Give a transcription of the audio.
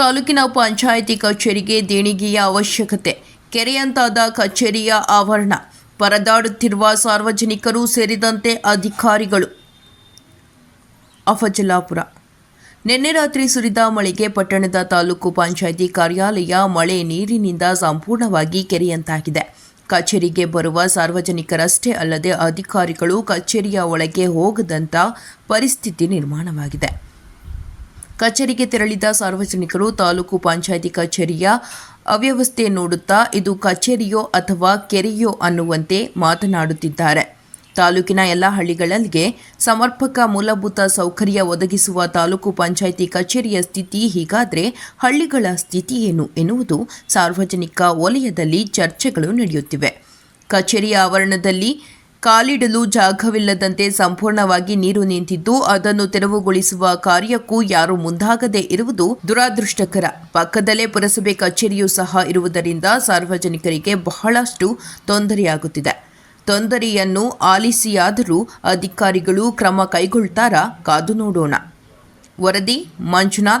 ತಾಲೂಕಿನ ಪಂಚಾಯಿತಿ ಕಚೇರಿಗೆ ದೇಣಿಗೆಯ ಅವಶ್ಯಕತೆ. ಕೆರೆಯಂತಾದ ಕಚೇರಿಯ ಆವರಣ. ಪರದಾಡುತ್ತಿರುವ ಸಾರ್ವಜನಿಕರು ಸೇರಿದಂತೆ ಅಧಿಕಾರಿಗಳು. ಅಫಜಲಾಪುರ. ನಿನ್ನೆ ರಾತ್ರಿ ಸುರಿದ ಮಳೆಗೆ ಪಟ್ಟಣದ ತಾಲೂಕು ಪಂಚಾಯಿತಿ ಕಾರ್ಯಾಲಯ ಮಳೆ ನೀರಿನಿಂದ ಸಂಪೂರ್ಣವಾಗಿ ಕೆರೆಯಂತಾಗಿದೆ. ಕಚೇರಿಗೆ ಬರುವ ಸಾರ್ವಜನಿಕರಷ್ಟೇ ಅಲ್ಲದೆ ಅಧಿಕಾರಿಗಳು ಕಚೇರಿಯ ಒಳಗೆ ಹೋಗದಂತ ಪರಿಸ್ಥಿತಿ ನಿರ್ಮಾಣವಾಗಿದೆ. ಕಚೇರಿಗೆ ತೆರಳಿದ ಸಾರ್ವಜನಿಕರು ತಾಲೂಕು ಪಂಚಾಯಿತಿ ಕಚೇರಿಯ ಅವ್ಯವಸ್ಥೆ ನೋಡುತ್ತಾ ಇದು ಕಚೇರಿಯೋ ಅಥವಾ ಕೆರೆಯೋ ಅನ್ನುವಂತೆ ಮಾತನಾಡುತ್ತಿದ್ದಾರೆ. ತಾಲೂಕಿನ ಎಲ್ಲ ಹಳ್ಳಿಗಳಿಗೆ ಸಮರ್ಪಕ ಮೂಲಭೂತ ಸೌಕರ್ಯ ಒದಗಿಸುವ ತಾಲೂಕು ಪಂಚಾಯಿತಿ ಕಚೇರಿಯ ಸ್ಥಿತಿ ಹೀಗಾದರೆ ಹಳ್ಳಿಗಳ ಸ್ಥಿತಿ ಏನು ಎನ್ನುವುದು ಸಾರ್ವಜನಿಕ ವಲಯದಲ್ಲಿ ಚರ್ಚೆಗಳು ನಡೆಯುತ್ತಿವೆ. ಕಚೇರಿಯ ಆವರಣದಲ್ಲಿ ಕಾಲಿಡಲು ಜಾಗವಿಲ್ಲದಂತೆ ಸಂಪೂರ್ಣವಾಗಿ ನೀರು ನಿಂತಿದ್ದು ಅದನ್ನು ತೆರವುಗೊಳಿಸುವ ಕಾರ್ಯಕ್ಕೂ ಯಾರು ಮುಂದಾಗದೇ ಇರುವುದು ದುರಾದೃಷ್ಟಕರ. ಪಕ್ಕದಲ್ಲೇ ಪುರಸಭೆ ಕಚೇರಿಯೂ ಸಹ ಇರುವುದರಿಂದ ಸಾರ್ವಜನಿಕರಿಗೆ ಬಹಳಷ್ಟು ತೊಂದರೆಯಾಗುತ್ತಿದೆ. ತೊಂದರೆಯನ್ನು ಆಲಿಸಿಯಾದರೂ ಅಧಿಕಾರಿಗಳು ಕ್ರಮ ಕೈಗೊಳ್ತಾರಾ? ಕಾದು ನೋಡೋಣ. ವರದಿ ಮಂಜುನಾಥ್.